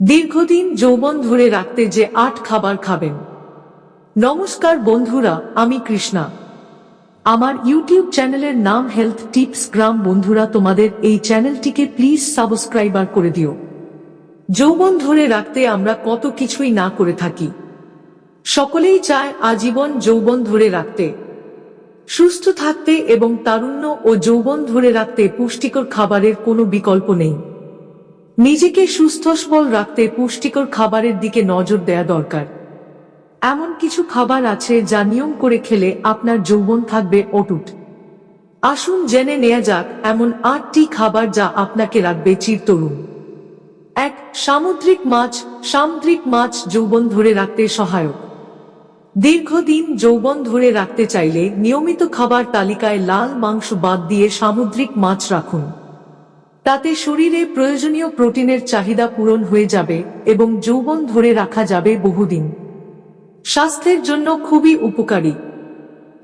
দীর্ঘদিন যৌবন ধরে রাখতে যে আট খাবার খাবেন। নমস্কার বন্ধুরা, আমি কৃষ্ণা। আমার ইউটিউব চ্যানেলের নাম হেলথ টিপস গ্রাম বন্ধুরা, তোমাদের এই চ্যানেলটিকে প্লিজ সাবস্ক্রাইবার করে দিও। যৌবন ধরে রাখতে আমরা কত কিছুই না করে থাকি। সকলেই চায় আজীবন যৌবন ধরে রাখতে। সুস্থ থাকতে এবং তারুণ্য ও যৌবন ধরে রাখতে পুষ্টিকর খাবারের কোনো বিকল্প নেই। নিজেকে সুস্থ সবল রাখতে পুষ্টিকর খাবারের দিকে নজর দেয়া দরকার। এমন কিছু খাবার আছে যা নিয়ম করে খেলে আপনার যৌবন থাকবে অটুট। আসুন জেনে নেয়া যাক এমন আটটি খাবার যা আপনাকে রাখবে চিরতরুণ। এক, সামুদ্রিক মাছ। সামুদ্রিক মাছ যৌবন ধরে রাখতে সহায়ক। দীর্ঘদিন যৌবন ধরে রাখতে চাইলে নিয়মিত খাবার তালিকায় লাল মাংস বাদ দিয়ে সামুদ্রিক মাছ রাখুন। তাতে শরীরে প্রয়োজনীয় প্রোটিনের চাহিদা পূরণ হয়ে যাবে এবং যৌবন ধরে রাখা যাবে বহুদিন। স্বাস্থ্যের জন্য খুবই উপকারী।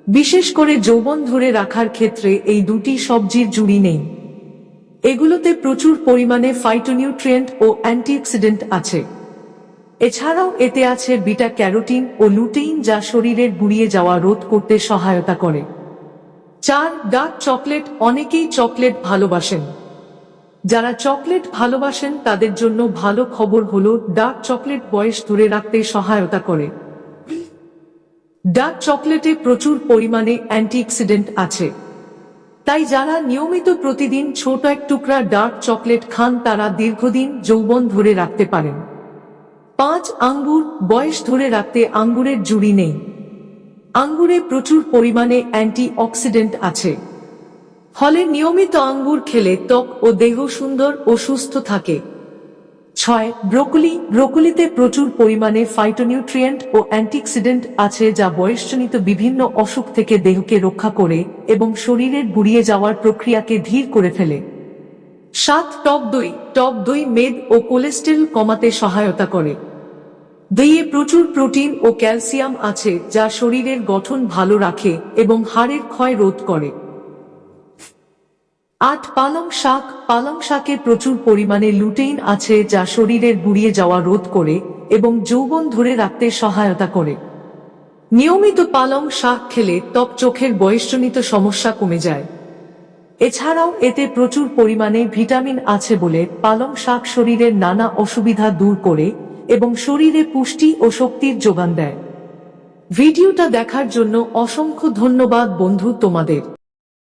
বিশেষ করে যৌবন ধরে রাখার ক্ষেত্রে এই দুটি সবজির জুড়ি নেই। এগুলোতে প্রচুর পরিমাণে ফাইটোনিউট্রিয়েন্ট ও অ্যান্টিঅক্সিডেন্ট আছে। এছাড়াও এতে আছে বিটা ক্যারোটিন ও লুটেইন যা শরীরের গুড়িয়ে যাওয়া রোধ করতে সহায়তা করে। চার ডার্ক চকলেট অনেকেই চকলেট ভালোবাসেন। যারা চকলেট ভালোবাসেন তাদের জন্য ভালো খবর হলো ডার্ক চকলেট বয়স ধরে রাখতে সহায়তা করে। ডার্ক চকলেটে প্রচুর পরিমাণে অ্যান্টিঅক্সিডেন্ট আছে। তাই যারা নিয়মিত প্রতিদিন ছোট এক টুকরা ডার্ক চকলেট খান তারা দীর্ঘদিন যৌবন ধরে রাখতে পারেন। পাঁচ আঙ্গুর বয়স ধরে রাখতে আঙ্গুরের জুড়ি নেই। আঙ্গুরে প্রচুর পরিমাণে অ্যান্টি অক্সিডেন্ট আছে। ফলে নিয়মিত আঙ্গুর খেলে ত্বক ও দেহ সুন্দর ও সুস্থ থাকে। ছয়, ব্রোকলি। ব্রোকলিতে প্রচুর পরিমাণে ফাইটোনিউট্রিয়েন্ট ও অ্যান্টিঅক্সিডেন্ট আছে যা বয়সজনিত বিভিন্ন অসুখ থেকে দেহকে রক্ষা করে এবং শরীরের বুড়িয়ে যাওয়ার প্রক্রিয়াকে ধীর করে ফেলে। সাত, টক দই। টক দই মেদ ও কোলেস্টেরল কমাতে সহায়তা করে। দইয়ে প্রচুর প্রোটিন ও ক্যালসিয়াম আছে যা শরীরের গঠন ভালো রাখে এবং হাড়ের ক্ষয় রোধ করে। আট পালং শাক, পালং শাকে প্রচুর পরিমাণে লুটেইন আছে যা শরীরের বুড়িয়ে যাওয়া রোধ করে এবং যৌবন ধরে রাখতে সহায়তা করে। নিয়মিত পালং শাক খেলে ত্বক চোখের বয়সজনিত সমস্যা কমে যায়। এছাড়াও এতে প্রচুর পরিমাণে ভিটামিন আছে বলে পালং শাক শরীরের নানা অসুবিধা দূর করে এবং শরীরে পুষ্টি ও শক্তির যোগান দেয়। ভিডিওটা দেখার জন্য অসংখ্য ধন্যবাদ বন্ধু তোমাদের।